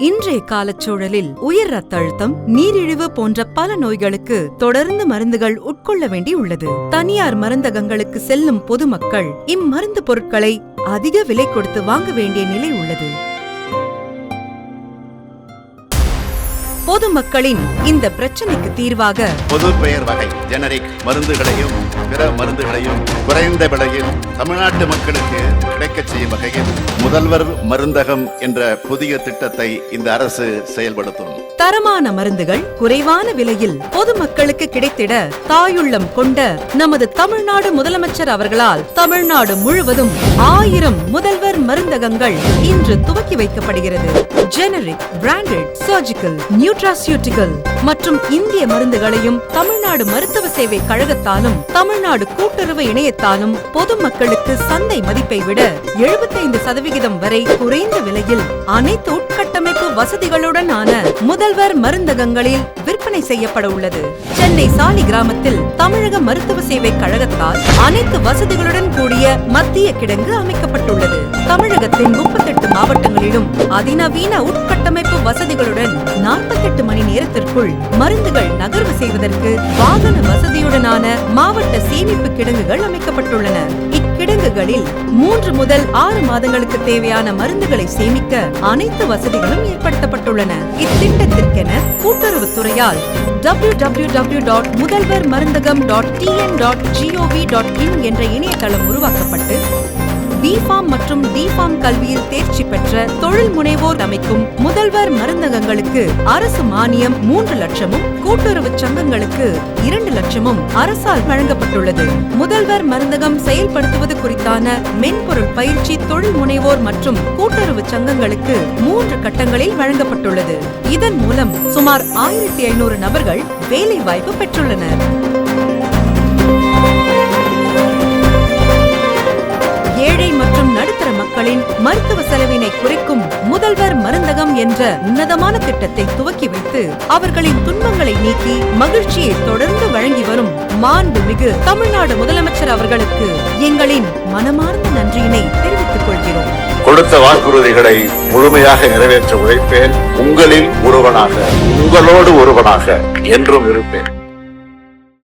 இன்றைய காலச்சூழலில் உயர் ரத்த அழுத்தம் நீரிழிவு போன்ற பல நோய்களுக்கு தொடர்ந்து மருந்துகள் உட்கொள்ள வேண்டி உள்ளது. தனியார் மருந்தகங்களுக்கு செல்லும் பொதுமக்கள் இம்மருந்து பொருட்களை அதிக விலை கொடுத்து வாங்க வேண்டிய நிலை உள்ளது. பொதுமக்களின் இந்த பிரச்சனைக்கு தீர்வாக பொது பெயர் வகை ஜெனரிக் மருந்துகளையும் பிற மருந்துகளையும் குறைந்த விலையில் தமிழ்நாட்டு மக்களுக்கு கிடைக்கச் செய்யும் வகையில் முதல்வர் மருந்தகம் என்ற புதிய திட்டத்தை இந்த அரசு செயல்படுத்தும். தரமான மருந்துகள் குறைவான விலையில் பொதுமக்களுக்கு கிடைத்திட தாயுள்ளம் கொண்ட நமது தமிழ்நாடு முதலமைச்சர் அவர்களால் தமிழ்நாடு முழுவதும் ஆயிரம் முதல்வர் மருந்தகங்கள் இன்று துவக்கி வைக்கப்படுகிறது. ஜெனரிக் பிராண்டட் சர்ஜிக்கல் நியூட்ராசியூட்டிக்கல் மற்றும் இந்திய மருந்துகளையும் தமிழ்நாடு மருத்துவ சேவை கழகத்தாலும் தமிழ்நாடு கூட்டுறவு இணையத்தாலும் பொதுமக்களுக்கு சந்தை மதிப்பை விட எழுபத்தைந்து சதவிகிதம் வரை குறைந்த விலையில் அனைத்து வசதிகளுடன் ஆன முதல்வர் மருந்தகங்களில் விற்பனை செய்யப்பட உள்ளது. சென்னை சாலி கிராமத்தில் தமிழக மருத்துவ சேவை கழகத்தால் அனைத்து வசதிகளுடன் கூடிய மத்திய கிடங்கு அமைக்கப்பட்டுள்ளது. தமிழகத்தின் முப்பத்தெட்டு மாவட்டங்களிலும் அதிநவீன உட்கட்டமைப்பு வசதிகளுடன் நாற்பத்தெட்டு மணி நேரத்திற்குள் மருந்துகள் நகர்வு செய்வதற்கு வாகன வசதியுடனான மாவட்ட சேமிப்பு கிடங்குகள் அமைக்கப்பட்டுள்ளன. இக்கிடங்குகளில் மூன்று முதல் ஆறு மாதங்களுக்கு தேவையான மருந்துகளை சேமிக்க அனைத்து வசதிகளும் ஏற்படுத்தப்பட்டுள்ளன. இத்திட்டத்திற்கென கூட்டுறவுத்துறையால் W W W dot Mudhalvar Marunthagam dot TN dot GOV dot in என்ற இணையதளம் உருவாக்கப்பட்டு பிஃபார்ம் மற்றும் டிஃபார்ம் கல்வியில் தேர்ச்சி பெற்ற தொழில் முனைவோர் அமைக்கும் முதல்வர் மருந்தகங்களுக்கு அரசு மானியம் மூன்று லட்சமும் கூட்டுறவு சங்கங்களுக்கு இரண்டு லட்சமும் அரசால் வழங்கப்பட்டுள்ளது. முதல்வர் மருந்தகம் செயல்படுத்துவது குறித்தான மென்பொருள் பயிற்சி தொழில் முனைவோர் மற்றும் கூட்டுறவு சங்கங்களுக்கு மூன்று கட்டங்களில் வழங்கப்பட்டுள்ளது. இதன் மூலம் சுமார் ஆயிரத்தி ஐநூறு நபர்கள் வேலை வாய்ப்பு பெற்றுள்ளனர். மக்களின் மருத்துவ செலவினை குறைக்கும் முதல்வர் மருந்தகம் என்ற உன்னதமான திட்டத்தை துவக்கி வைத்து அவர்களின் துன்பங்களை நீக்கி மகிழ்ச்சியை தொடர்ந்து வழங்கி வரும் மாண்புமிகு தமிழ்நாடு முதலமைச்சர் அவர்களுக்கு எங்களின் மனமார்ந்த நன்றியினை தெரிவித்துக் கொள்கிறோம். கொடுத்த வாக்குறுதிகளை முழுமையாக நிறைவேற்ற உழைப்பேன். உங்களில் ஒருவனாக உங்களோடு ஒருவனாக என்றும் இருப்பேன்.